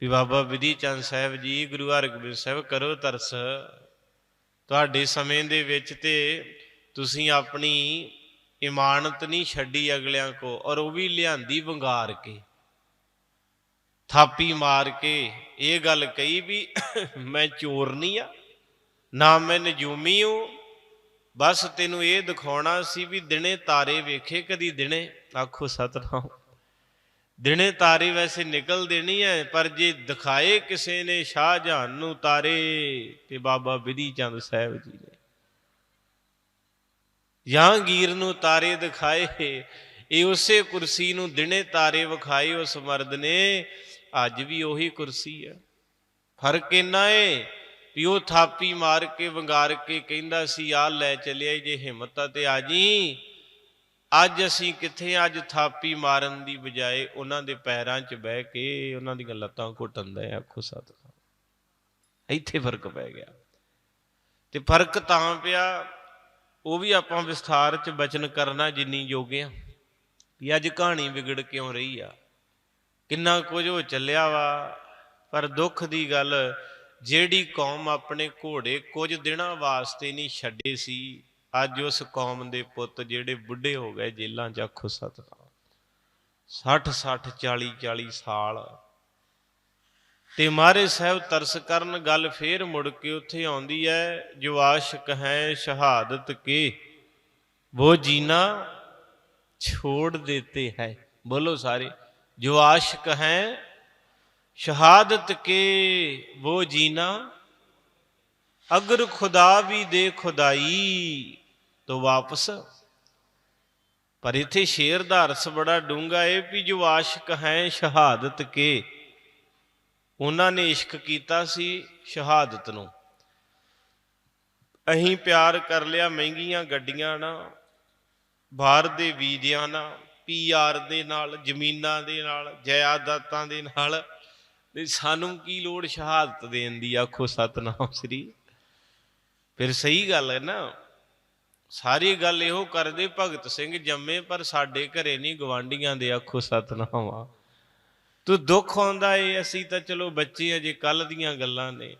ਵੀ ਬਾਬਾ ਵਿਧੀ ਚੰਦ ਸਾਹਿਬ ਜੀ, ਗੁਰੂ ਹਰਗੋਬਿੰਦ ਸਾਹਿਬ ਕਰੋ ਤਰਸ। ਤੁਹਾਡੇ ਸਮੇਂ ਦੇ ਵਿੱਚ ਤੇ ਤੁਸੀਂ ਆਪਣੀ ਇਮਾਨਤ ਨਹੀਂ ਛੱਡੀ ਅਗਲਿਆਂ ਕੋ, ਔਰ ਉਹ ਵੀ ਲਿਆਂਦੀ ਵੰਗਾਰ ਕੇ। ਥਾਪੀ ਮਾਰ ਕੇ ਇਹ ਗੱਲ ਕਹੀ ਵੀ ਮੈਂ ਚੋਰ ਨਹੀਂ ਆ, ਨਾ ਮੈਂ ਨਜੂਮੀ ਹੂੰ। ਬਸ ਤੈਨੂੰ ਇਹ ਦਿਖਾਉਣਾ ਸੀ ਵੀ ਦਿਨੇ ਤਾਰੇ ਵੇਖੇ, ਕਦੀ ਦਿਨੇ। ਆਖੋ ਸਤਨਾਮ। ਦਿਨੇ ਤਾਰੇ ਵੈਸੇ ਨਿਕਲਦੇ ਨਹੀਂ ਹੈ ਪਰ ਜੇ ਦਿਖਾਏ ਕਿਸੇ ਨੇ ਸ਼ਾਹਜਹਾਨ ਨੂੰ ਤਾਰੇ, ਤੇ ਬਾਬਾ ਵਿਧੀ ਚੰਦ ਸਾਹਿਬ ਜੀ ਨੇ। ਜਹਾਂਗੀਰ ਨੂੰ ਤਾਰੇ ਦਿਖਾਏ, ਇਹ ਉਸੇ ਕੁਰਸੀ ਨੂੰ ਦਿਨੇ ਤਾਰੇ ਵਿਖਾਏ ਉਸ ਮਰਦ ਨੇ, ਅੱਜ ਵੀ ਉਹੀ ਕੁਰਸੀ ਹੈ ਫ਼ਰਕ ਇੰਨਾ ਏ ਵੀ ਉਹ ਥਾਪੀ ਮਾਰ ਕੇ, ਵੰਗਾਰ ਕੇ ਕਹਿੰਦਾ ਸੀ ਆ ਲੈ ਚੱਲਿਆ ਜੇ ਹਿੰਮਤ ਆ ਤੇ ਆ ਜੀ। ਅੱਜ ਅਸੀਂ ਕਿੱਥੇ ਅੱਜ ਥਾਪੀ ਮਾਰਨ ਦੀ ਬਜਾਏ ਉਹਨਾਂ ਦੇ ਪੈਰਾਂ 'ਚ ਬਹਿ ਕੇ ਉਹਨਾਂ ਦੀਆਂ ਲੱਤਾਂ ਘੁੱਟਣ ਦਾ ਆਖੋ ਸਤਿਕਾਰ ਇੱਥੇ ਫ਼ਰਕ ਪੈ ਗਿਆ। ਤੇ ਫ਼ਰਕ ਤਾਂ ਪਿਆ, ਉਹ ਵੀ ਆਪਾਂ ਵਿਸਥਾਰ 'ਚ ਬਚਨ ਕਰਨਾ ਜਿੰਨੀ ਜੋਗੇ ਆ, ਵੀ ਅੱਜ ਕਹਾਣੀ ਵਿਗੜ ਕਿਉਂ ਰਹੀ ਆ? ਕਿੰਨਾ ਕੁਝ ਉਹ ਚੱਲਿਆ ਵਾ? ਪਰ ਦੁੱਖ ਦੀ ਗੱਲ, ਜਿਹੜੀ ਕੌਮ ਆਪਣੇ ਘੋੜੇ ਕੁਝ ਦਿਨਾਂ ਵਾਸਤੇ ਨਹੀਂ ਛੱਡੇ ਸੀ ਅੱਜ ਉਸ ਕੌਮ ਦੇ ਪੁੱਤ ਜਿਹੜੇ ਬੁੱਢੇ ਹੋ ਗਏ ਜੇਲਾਂ 'ਚ ਆਖੋ ਸਤਨਾਮ। 60 60 40 40 ਸਾਲ। ਤੇ ਮਾਰੇ ਸਾਹਿਬ ਤਰਸ ਕਰਨ ਗੱਲ ਫੇਰ ਮੁੜ ਕੇ ਉੱਥੇ ਆਉਂਦੀ ਹੈ ਜੋ ਆਸ਼ਕ ਹੈ ਸ਼ਹਾਦਤ ਕੇ। ਉਹ ਜੀਨਾ ਛੋੜ ਦੇਤੇ ਹੈ। ਬੋਲੋ ਸਾਰੇ ਜੋ ਆਸ਼ਕ ਹੈ ਸ਼ਹਾਦਤ ਕੇ ਉਹ ਜੀਨਾ। ਅਗਰ ਖੁਦਾ ਵੀ ਦੇ ਖੁਦਾਈ ਤੋਂ ਵਾਪਸ। ਪਰ ਇਥੇ ਸ਼ੇਰ ਦਾ ਅਰਥ ਬੜਾ ਡੂੰਗਾ ਏ ਵੀ ਜੋ ਆਸ਼ਿਕ ਹੈ ਸ਼ਹਾਦਤ ਕੇ। ਉਹਨਾਂ ਨੇ ਇਸ਼ਕ ਕੀਤਾ ਸੀ ਸ਼ਹਾਦਤ ਨੂੰ। ਅਹੀਂ ਪਿਆਰ ਕਰ ਲਿਆ ਮਹਿੰਗੀਆਂ ਗੱਡੀਆਂ ਨਾ ਬਾਹਰ ਦੇ ਵੀਜ਼ਿਆਂ ਨਾਲ ਪੀਆਰ ਦੇ ਨਾਲ, ਜ਼ਮੀਨਾਂ ਦੇ ਨਾਲ, ਜਾਇਦਾਦਾਂ ਦੇ ਨਾਲ। ਤੇ ਸਾਨੂੰ ਕੀ ਲੋੜ ਸ਼ਹਾਦਤ ਦੇਣ ਦੀ, ਆਖੋ ਸਤਨਾਮ ਸ੍ਰੀ। ਫਿਰ ਸਹੀ ਗੱਲ ਹੈ ਨਾ। ਸਾਰੀ ਗੱਲ ਇਹੋ ਕਰਦੇ, ਭਗਤ ਸਿੰਘ ਜੰਮੇ, ਪਰ ਸਾਡੇ ਘਰੇ ਨਹੀਂ ਗਵਾਂਡੀਆਂ ਦੇ ਆਖੋ ਸਤਨਾਮ। ਤੂੰ ਦੁੱਖ ਆਉਂਦਾ ਏ, ਅਸੀਂ ਤਾਂ ਚਲੋ ਬੱਚੇ ਅਜੇ ਕੱਲ ਦੀਆਂ ਗੱਲਾਂ ਨੇ।